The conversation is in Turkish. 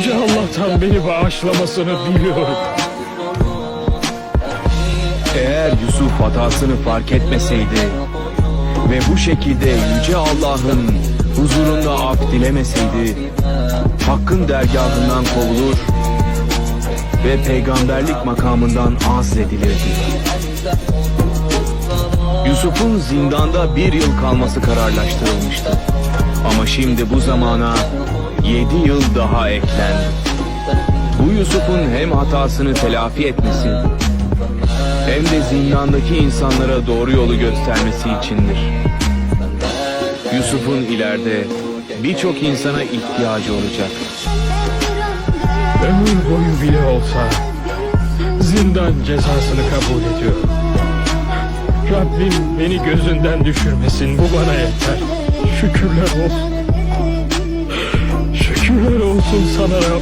Yüce Allah'tan beni bağışlamasını biliyorum. Eğer Yusuf hatasını fark etmeseydi ve bu şekilde Yüce Allah'ın huzurunda af dilemeseydi, Hakk'ın dergahından kovulur ve peygamberlik makamından azledilirdi. Yusuf'un zindanda bir yıl kalması kararlaştırılmıştı. Ama şimdi bu zamana yedi yıl daha eklendi. Bu Yusuf'un hem hatasını telafi etmesi hem de zindandaki insanlara doğru yolu göstermesi içindir. Yusuf'un ileride birçok insana ihtiyacı olacak. Ömür boyu bile olsa zindan cezasını kabul ediyorum. Rabbim beni gözünden düşürmesin. Bu bana yeter. Şükürler olsun. insanlara